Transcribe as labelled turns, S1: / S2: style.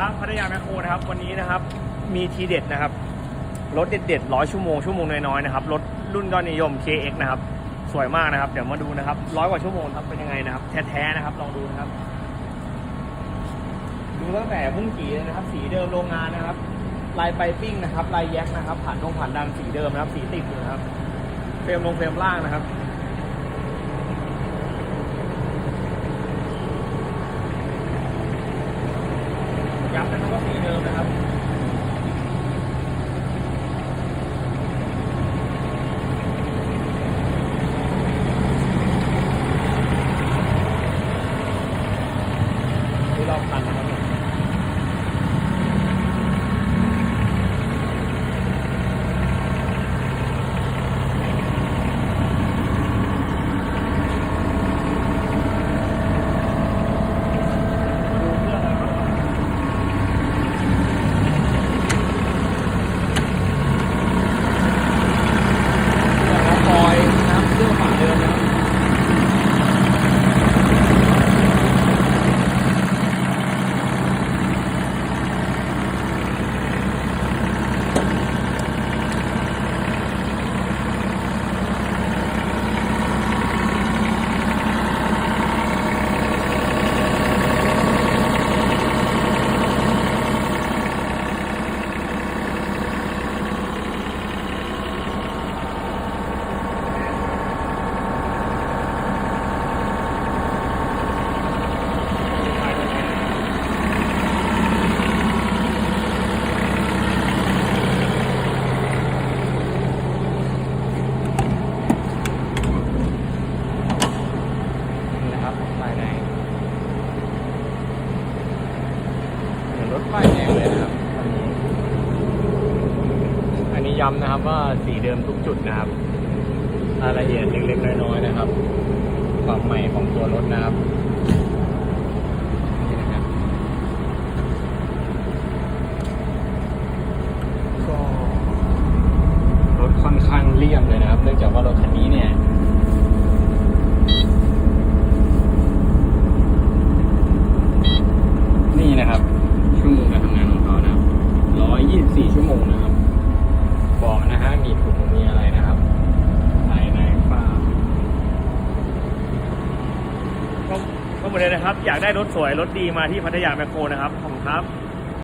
S1: ครับพัทยาแมคโครนะครับวันนี้นะครับมีทีเด็ดนะครับรถเด็ดๆร้อยชั่วโมงชั่วโมงน้อยๆนะครับรถรุ่นยอดนิยม KX นะครับสวยมากนะครับ เดี๋ยวมาดูนะครับร้อยกว่าชั่วโมงครับเป็นยังไงนะครับแท้ๆนะครับลองดูนะครับ ดูตั้งแต่พุ่งกีเลยนะครับ สีเดิมโรงงานนะครับ ลายไปปิ้งนะครับ ลายแยกนะครับ ผ่านตรงผ่านดันสีเดิมนะครับ สีติดอยู่นะครับเฟรมลงเฟรมล่างนะครับ ย้ำนะครับว่าสีเดิมนะครับ ที่ รอบคันนะครับ มาดูเครื่องอะไรบ้างครับเครื่องนะครับฟอยล์นะครับเครื่องฝาเดิมนะครับ นี่นะครับป้ายแดงเหมือน รถป้ายแดงเลยนะครับ อันนี้ย้ำนะครับว่าสีเดิมทุกจุดนะครับรายละเอียดเล็กๆน้อยๆนะครับ ความใหม่ของตัวรถนะครับครับก็รถค่อนข้างเรียบเลยนะครับ เนื่องจากว่ารถคันนี้เนี่ย นี่นะครับ ชั่วโมงการทำงานของเขานะครับร้อยยี่สิบสี่ชั่วโมงนะครับเบาะนะฮะมีถุงมีอะไรนะครับภายในฝ้า ก็เหมือนเดิมนะครับ อยากได้รถสวยรถดีมาที่พัทยาแมคโครนะครับ ขอบคุณครับ